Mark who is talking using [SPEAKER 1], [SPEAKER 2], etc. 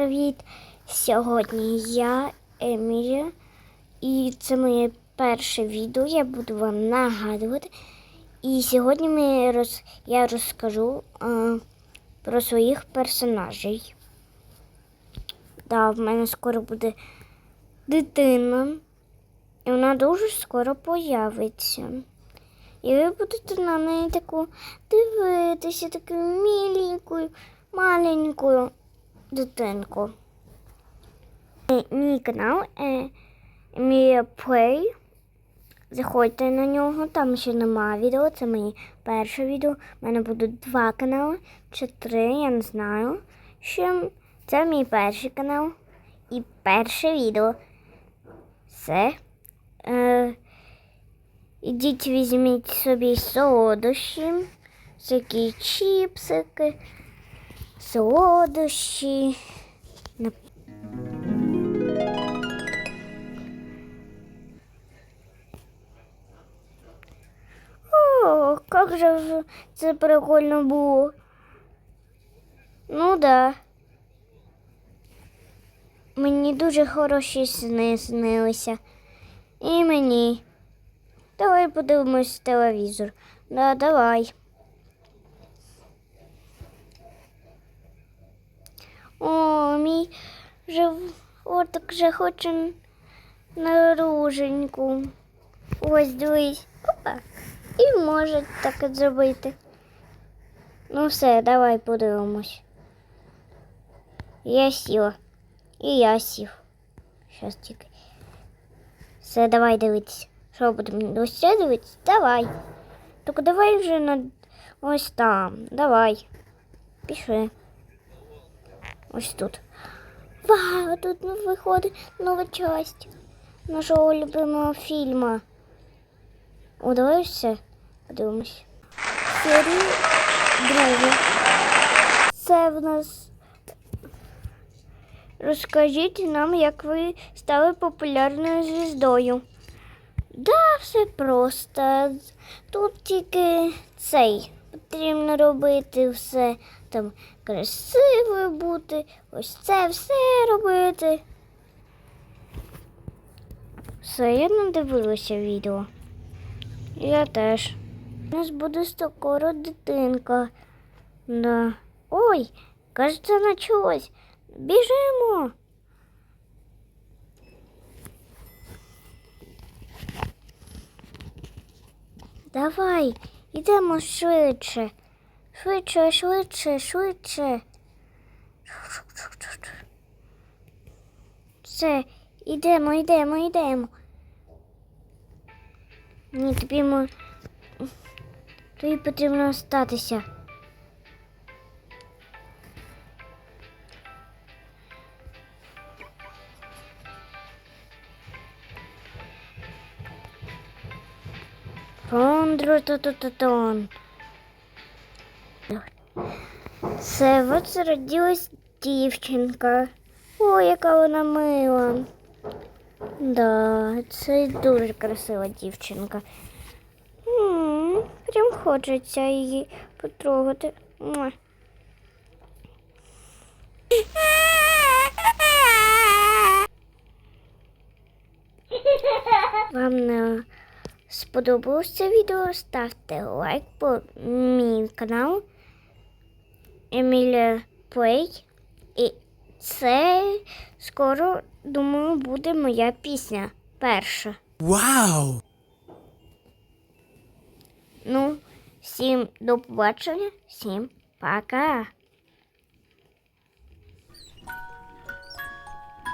[SPEAKER 1] Привіт! Сьогодні я Емілія, і це моє перше відео. Я буду вам нагадувати. І сьогодні ми роз... я розкажу е, про своїх персонажей. Да, в мене скоро буде дитина, і вона дуже скоро появиться. І ви будете на неї таку дивитися, такою міленькою, маленькою дитинку. Мій- канал е, Емілія Плей. Заходьте на нього, там ще немає відео, це моє перше відео. У мене будуть два канали, чи три, я не знаю. Ще це мій перший канал. І перше відео. Це. Е, ідіть візьміть собі солодощі, всякі чіпсики, солодощі. О, как же це прикольно було. Ну да. Мені дуже хороші сни снилися. І мені. Давай подивимось телевізор. Да, давай. животик вже хоче наруженьку. Ось дивись. Опа. І може так от зробити. Ну все, давай подивимось. Я сіла. І я сів. Щас тільки. Все, давай дивитися. Що будемо ось це дивитися? Давай. Тільки давай вже на ось там. Давай. Пішли. Ось тут. Вау, тут виходить нова часть нашого любимого фільму. О, подивимось. Серію другу. Це в нас. Розкажіть нам, як ви стали популярною звіздою. Да, все просто. Тут тільки цей. Потрібно робити все там красиво бути. Ось це все робити. Все, я надивилася відео. Я теж. У нас буде скоро дитинка. Да. Ой, кажеться, началось. Біжимо. Давай, йдемо швидше. Швидше, швидше, швидше. Все, йдемо, йдемо, йдемо. Ні, тобі мо... тобі потрібно остатися. Фондру-ту-ту-ту-тун. Це от зародилась дівчинка. О, яка вона мила. Да, це дуже красива дівчинка. Прям хочеться її потрогати. Вам не сподобалось це відео, ставте лайк по мій канал Емілія Плей. І це скоро, думаю, буде моя пісня перша.
[SPEAKER 2] Вау!
[SPEAKER 1] Ну, всім до побачення, всім пока.